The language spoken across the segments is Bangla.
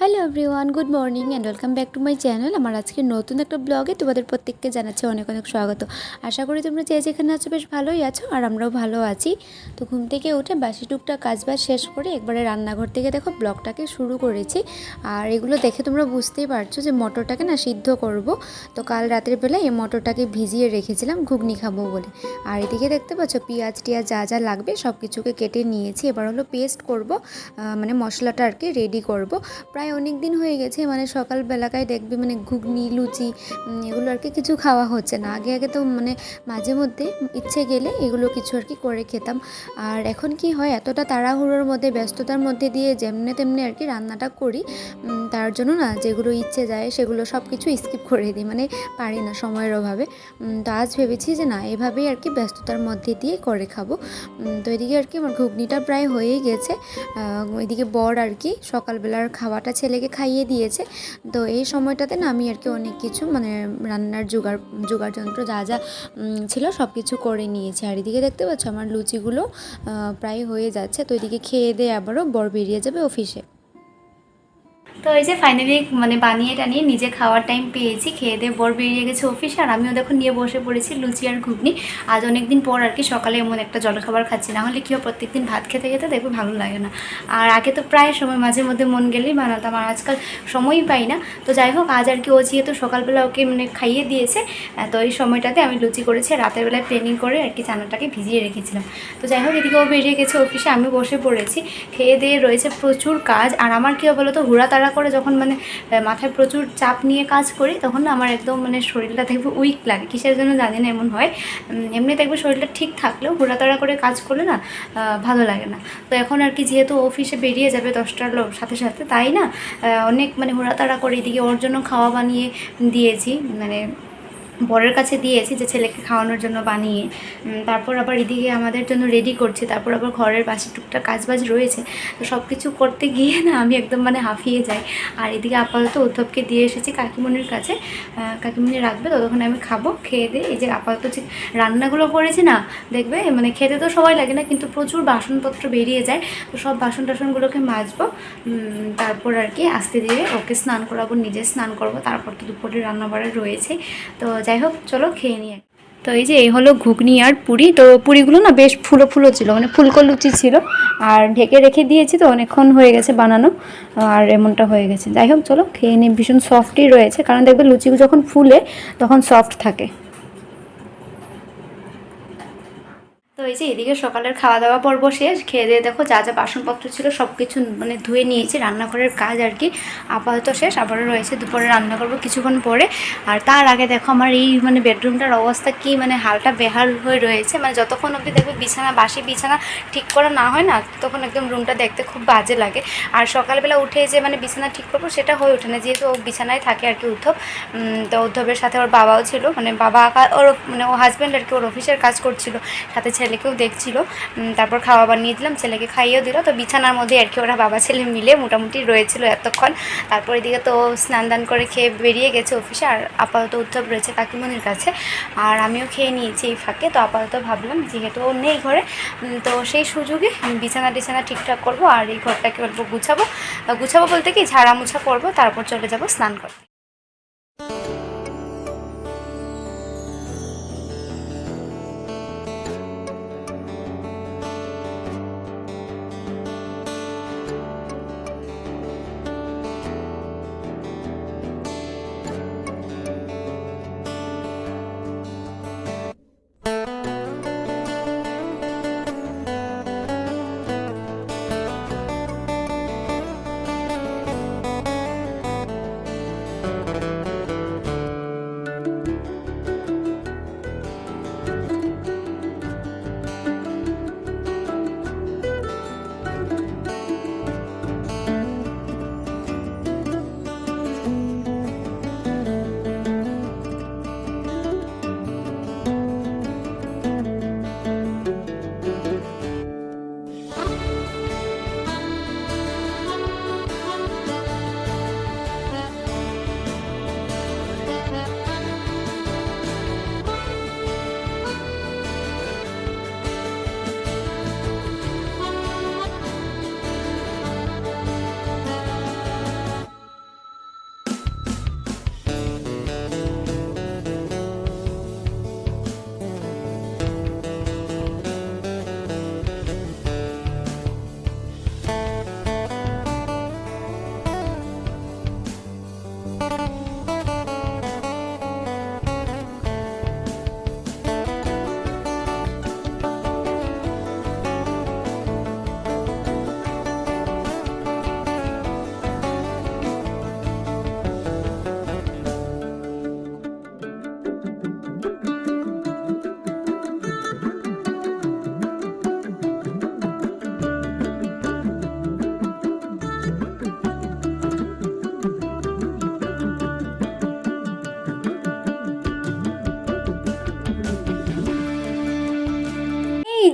Hello everyone good morning and welcome back to my channel আমার আজকে নতুন একটা ব্লগে তোমাদের প্রত্যেককে জানাচ্ছি অনেক অনেক স্বাগত। আশা করি তোমরা যে যেখানে আছো বেশ ভালোই আছো আর আমরাও ভালো আছি। তো ঘুম থেকে উঠে বাসি টুকটা কাজবাজ শেষ করে একবারে রান্নাঘর থেকে দেখো ব্লগটাকে শুরু করেছি। আর এগুলো দেখে তোমরা বুঝতেই পারছ যে মটরটাকে না সিদ্ধ করব। তো কাল রাতের বেলায় এই মটরটাকে ভিজিয়ে রেখেছিলাম, ঘুগনি খাব বলে। আর এদিকে দেখতে পাচ্ছ পেঁয়াজ টিয়াজ যা যা লাগবে সব কিছুকে কেটে নিয়েছি। এবার হলো পেস্ট করব মানে মশলাটা আর কি রেডি করব। প্রায় অনেক দিন হয়ে গেছে মানে সকালবেলাকায় দেখবে মানে ঘুগনি, লুচি এগুলো আর কি কিছু খাওয়া হচ্ছে না। আগে আগে তো মানে মাঝে মধ্যে ইচ্ছে গেলে এগুলো কিছু আর কি করে খেতাম। আর এখন কি হয়, এতটা তাড়াহুড়োর মধ্যে, ব্যস্ততার মধ্যে দিয়ে যেমনে তেমনি আর কি রান্নাটা করি তার জন্য না যেগুলো ইচ্ছে যায় সেগুলো সব কিছু স্কিপ করে দিই মানে পারি না সময়ের অভাবে। তো আজ ভেবেছি যে না, এভাবেই আর কি ব্যস্ততার মধ্যে দিয়ে করে খাব। তো এদিকে আর কি আমার ঘুগনিটা প্রায় হয়েই গেছে। এদিকে বর আর কি সকালবেলার খাওয়াটা ছেলেকে খাইয়ে দিয়েছে। তো এই সময়টাতে না আমি আর কি অনেক কিছু মানে রান্নার জোগাড় জোগাড় যন্ত্র যা যা ছিল সব কিছু করে নিয়েছি। আর এদিকে দেখতে পাচ্ছ আমার লুচিগুলো প্রায় হয়ে যাচ্ছে। তো এদিকে খেয়ে দিয়ে আবারও বর বেরিয়ে যাবে অফিসে তো এই যে ফাইনালি মানে বানিয়ে টানিয়ে নিজে খাওয়ার টাইম পেয়েছি, খেয়ে দিয়ে বর বেরিয়ে গেছে অফিসে আর আমিও দেখো নিয়ে বসে পড়েছি লুচি আর ঘুগনি। আজ অনেক দিন পর আর কি সকালে এমন একটা জলখাবার খাচ্ছি, না হলে কি হয় প্রত্যেকদিন ভাত খেতে খেতে দেখবে ভালো লাগে না। আর আগে তো প্রায় সময় মাঝে মধ্যে মন গেলেই বানাতাম, আর আজকাল সময়ই পাই না। তো যাই হোক, আজ আর কি ও যেহেতু সকালবেলা ওকে মানে খাইয়ে দিয়েছে তো এই সময়টাতে আমি লুচি করেছি রাতের বেলায় প্লেনিং করে আর কি চানাটাকে ভিজিয়ে রেখেছিলাম। তো যাই হোক, এদিকে ও বেরিয়ে গেছে অফিসে আমি বসে পড়েছি, খেয়ে দিয়ে রয়েছে প্রচুর কাজ। আর আমার কী বলো তো হুড়াতাড়া করে যখন মানে মাথায় প্রচুর চাপ নিয়ে কাজ করি, তখন না আমার একদম মানে শরীরটা দেখবে উইক লাগে। কিসের জন্য জানি না, এমন হয়। এমনি দেখবে শরীরটা ঠিক থাকলেও হুড়াতাড়া করে কাজ করলে না ভালো লাগে না। তো এখন আর কি যেহেতু অফিসে বেরিয়ে যাবে দশটার লোক সাথে সাথে তাই না অনেক মানে ঘোরাতাড়া করে এদিকে ওর জন্য খাওয়া বানিয়ে দিয়েছি মানে বরের কাছে দিয়েছি যে ছেলেকে খাওয়ানোর জন্য বানিয়ে। তারপর আবার এদিকে আমাদের জন্য রেডি করছি, তারপর আবার ঘরের পাশে টুকটাক কাজবাজ রয়েছে। তো সব কিছু করতে গিয়ে না আমি একদম মানে হাঁফিয়ে যাই। আর এদিকে আপাতত উদ্ধবকে দিয়ে এসেছি কাকিমণির কাছে। কাকিমণি রাখবে, ততক্ষণ আমি খাব, খেয়ে দিয়ে এই যে আপাতত যে রান্নাগুলো করেছি না, দেখবে? মানে খেতে তো সবাই লাগে না, কিন্তু প্রচুর বাসনপত্র বেরিয়ে যায়। তো সব বাসন টাসনগুলোকে মাজবো। তারপর আর কি আস্তে ধীরে ওকে স্নান করাবো, নিজে স্নান করব। তারপর তো দুপুরে রান্না বাড়া রয়েছে। তো যাই হোক চলো খেয়ে নিয়ে। তো এই যে, এই হলো ঘুগনি আর পুরি। তো পুরিগুলো না বেশ ফুলো ফুলো ছিল মানে ফুলকো লুচি ছিল। আর ঢেকে রেখে দিয়েছি তো, অনেকক্ষণ হয়ে গেছে বানানো, আর এমনটা হয়ে গেছে। যাই হোক চলো খেয়ে নিয়ে ভীষণ সফটই রয়েছে, কারণ দেখবে লুচিগুলো যখন ফুলে, তখন সফট থাকে। তো এই যে এদিকে সকালের খাওয়া দাওয়া পর্ব শেষ, খেয়ে দিয়ে দেখো যা যা বাসনপত্র ছিল সব কিছু মানে ধুয়ে নিয়েছি, রান্নাঘরের কাজ আর কি আপাতত শেষ, আবারও রয়েছে দুপুরে রান্না করব কিছুক্ষণ পরে। আর তার আগে দেখো আমার এই মানে বেডরুমটার অবস্থা কি মানে হালটা বেহাল হয়ে রয়েছে মানে যতক্ষণ অবধি দেখবে বিছানা, বাসি বিছানা ঠিক করা না হয় না তখন একদম রুমটা দেখতে খুব বাজে লাগে। আর সকালবেলা উঠে যে মানে বিছানা ঠিক করব সেটা হয়ে ওঠে না, যেহেতু ও বিছানায় থাকে আর কি উদ্ধব তো উদ্ধবের সাথে ওর বাবাও ছিল মানে বাবা ওর মানে ও হাজব্যান্ড আর কি ওর অফিসের কাজ করছিল, সাথে ছেলেকেও দেখছিল। তারপর খাওয়া বানিয়ে দিলাম, ছেলেকে খাইয়েও দিল। তো বিছানার মধ্যে আর কি ওরা বাবা ছেলে মিলে মোটামুটি রয়েছিল এতক্ষণ। তারপর এদিকে তো স্নান দান করে খেয়ে বেরিয়ে গেছে অফিসে, আর আপাতত উৎসব রয়েছে কাকিমণির কাছে। আর আমিও খেয়ে নিয়েছি এই ফাঁকে। তো আপাতত ভাবলাম, যেহেতু ও নেই ঘরে তো সেই সুযোগে বিছানা টিছানা ঠিকঠাক করব, আর এই ঘরটাকে অল্প গুছাবো। গুছাবো বলতে কি ঝাড়া মুছা করব, তারপর চলে যাব স্নান করতে।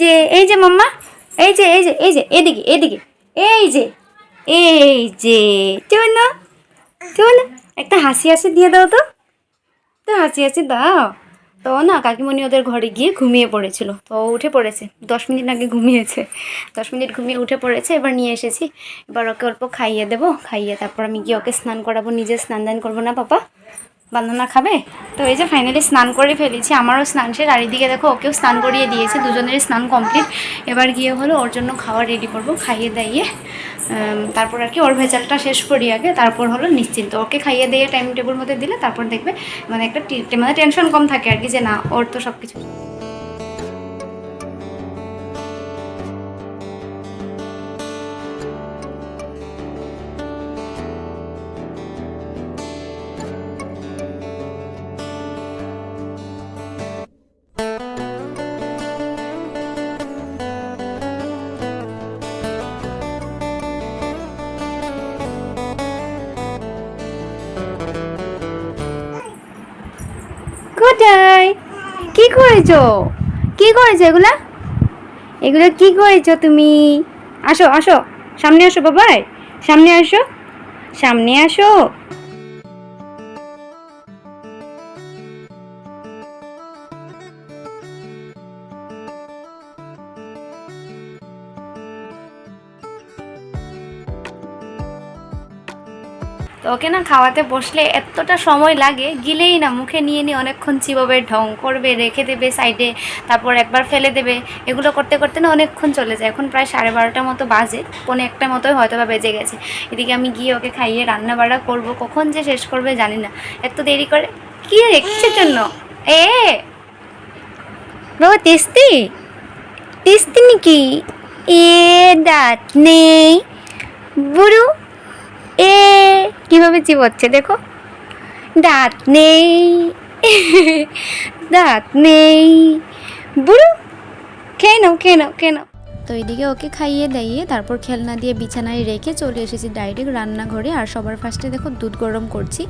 যে, এই যে মাম্মা, এই যে এই যে এই যে, এদিকে এদিকে, এই যে এই যে কেউ না একটা হাসি হাসি দিয়ে দাও তো তো হাসি হাসি দাও। তো না, কাকিমণি ওদের ঘরে গিয়ে ঘুমিয়ে পড়েছিল, তো উঠে পড়েছে, দশ মিনিট আগে ঘুমিয়েছে, দশ মিনিট ঘুমিয়ে উঠে পড়েছে, এবার নিয়ে এসেছি, এবার ওকে অল্প খাইয়ে দেবো, খাইয়ে তারপর আমি গিয়ে ওকে স্নান করাবো, নিজে স্নান দান করব না, পাপা? বান্ধনা খাবে? তো এই যে ফাইনালি স্নান করে ফেলেছি, আমারও স্নান শেষ। আর এদিকে দেখো, ওকেও স্নান করিয়ে দিয়েছে দুজনের স্নান কমপ্লিট এবার গিয়ে হলো ওর জন্য খাওয়া রেডি করব, খাইয়ে দাইয়ে। তারপর আর কি ওর ভেজালটা শেষ করি আগে, তারপর হলো নিশ্চিন্ত। ওকে খাইয়ে দিয়ে টাইম টেবিল মধ্যে দিলে, তারপর দেখবে মানে একটা মানে টেনশন কম থাকে আর কি যে না, ওর তো সব কিছু কোথায় কি করেছ? কি করেছ এগুলা? এগুলো কি করেছ তুমি? আসো আসো। সামনে আসো, বাবাই। সামনে আসো। সামনে আসো। তো ওকে না খাওয়াতে বসলে এতটা সময় লাগে, গিলেই না মুখে নিয়ে নিয়ে অনেকক্ষণ চিবাবে, ঢং করবে, রেখে দেবে সাইডে, তারপর একবার ফেলে দেবে। এগুলো করতে করতে না অনেকক্ষণ চলে যায়। এখন প্রায় সাড়ে বারোটার মতো বাজে, পৌনে একটা মতোই হয়তো বা বেজে গেছে। এদিকে আমি গিয়ে ওকে খাইয়ে রান্না করব, কখন যে শেষ করবে জানি না। এত দেরি করে কি রে কিসের জন্য? এ, বাবা তেস্তি? তেস্তি নাকি? এ দাঁত নেই। বুড়ো এ, কীভাবে চিবোচ্ছে দেখো। দাঁত নেই দাঁত নেই। বুড়ো, খেয়ে নাও খেয়ে নাও খেয়ে নাও। তো এদিকে ওকে খাইয়ে দাইয়ে তারপর খেলনা দিয়ে বিছানায় রেখে চলে এসেছি ডাইরেক্ট রান্নাঘরে। আর সবার ফার্স্টে দেখো দুধ গরম করছি।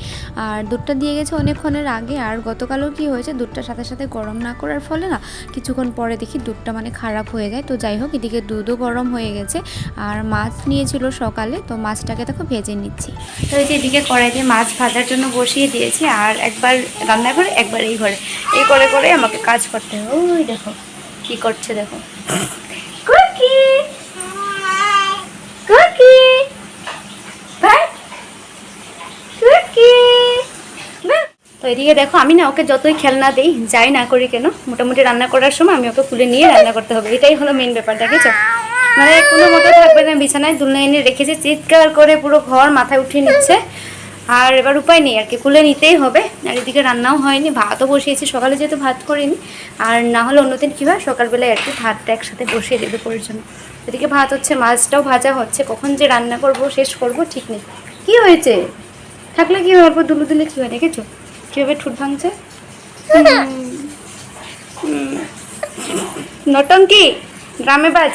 আর দুধটা দিয়ে গেছে অনেকক্ষণের আগে। আর গতকালও কি হয়েছে, দুধটা সাথে সাথে গরম না করার ফলে না কিছুক্ষণ পরে দেখি দুধটা মানে খারাপ হয়ে যায়। তো যাই হোক, এদিকে দুধও গরম হয়ে গেছে। আর মাছ নিয়েছিল সকালে, তো মাছটাকে দেখো ভেজে নিচ্ছি। তো এই যে এদিকে কড়াইতে মাছ ভাজার জন্য বসিয়ে দিয়েছি। আর একবার রান্নাঘরে একবার এই ঘরে। এই করে করে আমাকে কাজ করতে হবে ওই দেখো, কি করছে দেখো। এদিকে দেখো, আমি না ওকে যতই খেলনা দিই, যাই না করি কেন, মোটামুটি রান্না করার সময় আমি ওকে তুলে নিয়ে রান্না করতে হবে। এটাই হলো মেন ব্যাপার, দেখেছ? মানে কোনো মতো থাকবে না, বিছানায় দুলনা এনে রেখেছে, চিৎকার করে পুরো ঘর মাথায় উঠিয়ে নিচ্ছে। আর এবার উপায় নেই, আর কি কুলে নিতেই হবে। আর এদিকে রান্নাও হয়নি, ভাতও বসিয়েছি, সকালে যেহেতু ভাত করিনি। আর না হলে অন্যদিন কী হয়, সকালবেলায় আর কি, ভাতটা একসাথে বসিয়ে দেবে জন্য এদিকে ভাত হচ্ছে, মাছটাও ভাজা হচ্ছে, কখন যে রান্না করব, শেষ করব, ঠিক নেই। কি হয়েছে? থাকলে কি অল্প দুলু দুলে কী হয়, দেখেছ? কীভাবে ঠুট ভাঙছে। নটঙ্কি গ্রামে বাজ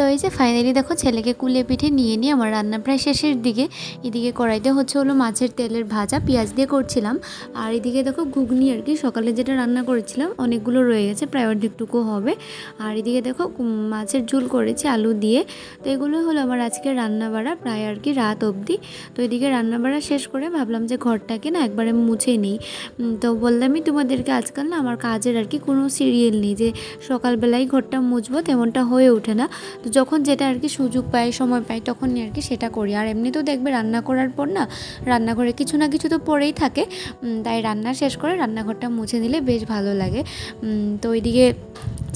তো এই যে ফাইনালি দেখো ছেলেকে কুলে পিঠে নিয়ে নিয়ে আমার রান্না প্রায় শেষের দিকে। এদিকে কড়াইতে হচ্ছে হলো মাছের তেলের ভাজা, পেঁয়াজ দিয়ে করছিলাম। আর এদিকে দেখো ঘুগনি আর কি, সকালে যেটা রান্না করেছিলাম অনেকগুলো রয়ে গেছে, প্রায় অর্ধেকটুকু হবে। আর এদিকে দেখো মাছের ঝুল করেছি, আলু দিয়ে। তো এগুলো হলো আমার আজকে রান্না বাড়া প্রায় আর কি রাত অবধি। তো এদিকে রান্না বাড়া শেষ করে ভাবলাম যে ঘরটাকে না একবারে মুছে নিই। তো বললামই তোমাদেরকে আজকাল না আমার কাজের আর কি কোনো সিরিয়াল নেই যে সকালবেলায় ঘরটা মুছবো তেমনটা হয়ে ওঠে না। তো যখন যেটা আর কি সুযোগ পাই, সময় পাই, তখনই আর কি সেটা করি। আর এমনিতেও দেখবে রান্না করার পর না, রান্নাঘরে কিছু না কিছু তো পরেই থাকে। তাই রান্না শেষ করে রান্নাঘরটা মুছে দিলে বেশ ভালো লাগে। তো ওইদিকে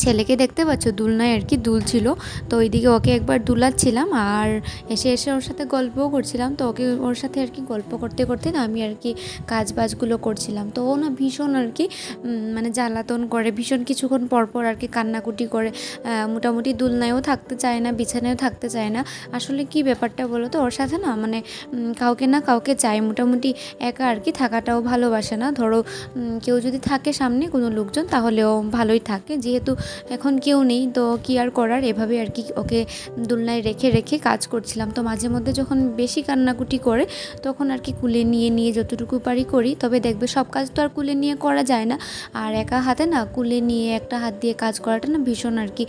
ছেলেকে দেখতে পাচ্ছ? দুলনায় আর কি দুলছিল তো ওইদিকে ওকে একবার দুলাচ্ছিলাম আর এসে এসে ওর সাথে গল্পও করছিলাম। তো ওকে ওর সাথে আর কি গল্প করতে করতে না আমি আর কি কাজ বাজগুলো করছিলাম। তো ও না ভীষণ আর কি মানে জ্বালাতন করে, ভীষণ কিছুক্ষণ পর পর আর কি কান্নাকুটি করে। মোটামুটি দুলনায়ও থাকতে চায় না, বিছানায়ও থাকতে চায় না। আসলে কি ব্যাপারটা বলো তো? ওর সাথে না মানে কাউকে না কাউকে চায়। মোটামুটি একা আর কি থাকাটাও ভালোবাসে না। ধরো কেউ যদি থাকে সামনে কোনো লোকজন তাহলেও ভালোই থাকে। যেহেতু এখন কেউ নেই, তো কি আর করার? এভাবে আর কি ওকে দোলনায় রেখে রেখে কাজ করছিলাম। তো মাঝে মধ্যে যখন বেশি কান্নাকুটি করে, তখন আর কি কুলে নিয়ে নিয়ে যতটুকু পারি করি। তবে দেখবে সব কাজ তো আর কুলে নিয়ে করা যায় না। আর একা হাতে না কুলে নিয়ে একটা হাত দিয়ে কাজ করাটা না ভীষণ আর কি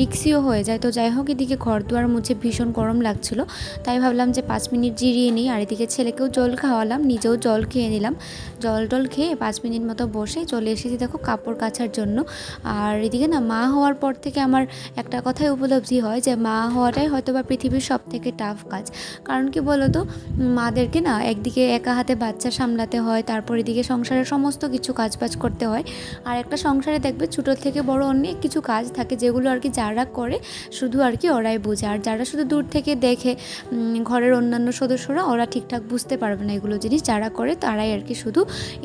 রিক্সিও হয়ে যায়। তো যাই হোক, এদিকে ঘর দুয়ার মুছে ভীষণ গরম লাগছিল। তাই ভাবলাম যে পাঁচ মিনিট জিরিয়ে নিই। আর এদিকে ছেলেকেও জল খাওয়ালাম, নিজেও জল খেয়ে নিলাম। জল টল খেয়ে পাঁচ মিনিট মতো বসে চলে এসেছি দেখো কাপড় কাচার জন্য। আর এদিকে না, মা হওয়ার পর থেকে আমার একটা কথাই উপলব্ধি হয় যে, মা হওয়াটাই হয়তো বা পৃথিবীর সব থেকে টাফ কাজ। কারণ কি বলো তো মাদেরকে না একদিকে একা হাতে বাচ্চা সামলাতে হয়, তারপর এদিকে সংসারের সমস্ত কিছু কাজ বাজ করতে হয়। আর একটা সংসারে দেখবে ছোটোর থেকে বড় অনেক কিছু কাজ থাকে, যেগুলো আর কি যারা করে শুধু আর কি ওরাই বোঝে। আর যারা শুধু দূর থেকে দেখে ঘরের অন্যান্য সদস্যরা, ওরা ঠিকঠাক বুঝতে পারবে না এগুলো জিনিস। যারা করে তারাই আর কি শুধু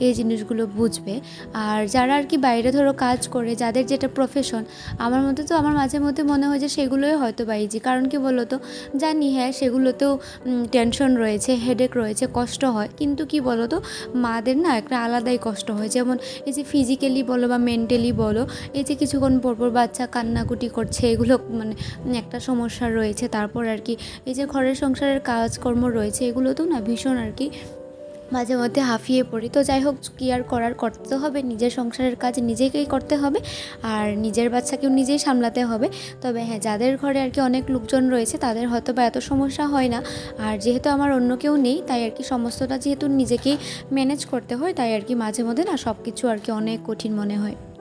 এই জিনিসগুলো বুঝবে। আর যারা আর কি বাইরে ধরো কাজ করে, যাদের যেটা প্রফেশন আমার মধ্যে তো আমার মাঝে মধ্যে মনে হয় যে সেগুলোই হয়তো বাইজি কারণ কি বলো তো জানি হ্যাঁ সেগুলোতেও টেনশন রয়েছে হেডেক রয়েছে, কষ্ট হয়। কিন্তু কি বলো তো মাদের না একটা আলাদাই কষ্ট হয়। যেমন এই যে ফিজিক্যালি বলো বা মেন্টালি বলো, এই যে কিছুক্ষণ পরপর বাচ্চা কান্নাকুটি করছে, এগুলো মানে একটা সমস্যা রয়েছে। তারপর আর কি, এই যে ঘরের সংসারের কাজকর্ম রয়েছে এগুলোতেও না ভীষণ আর কি মাঝে মধ্যে হাঁফিয়ে পড়ি। তো যাই হোক, কী আর করার, করতে হবে। নিজের সংসারের কাজ নিজেকেই করতে হবে আর নিজের বাচ্চাকেও নিজেই সামলাতে হবে। তবে হ্যাঁ যাদের ঘরে আর কি অনেক লোকজন রয়েছে, তাদের হয়তো বা এত সমস্যা হয় না। আর যেহেতু আমার অন্য কেউ নেই, তাই আর কি সমস্তটা যেহেতু নিজেকেই ম্যানেজ করতে হয়, তাই আর কি মাঝে মধ্যে না সব কিছু আর কি অনেক কঠিন মনে হয়।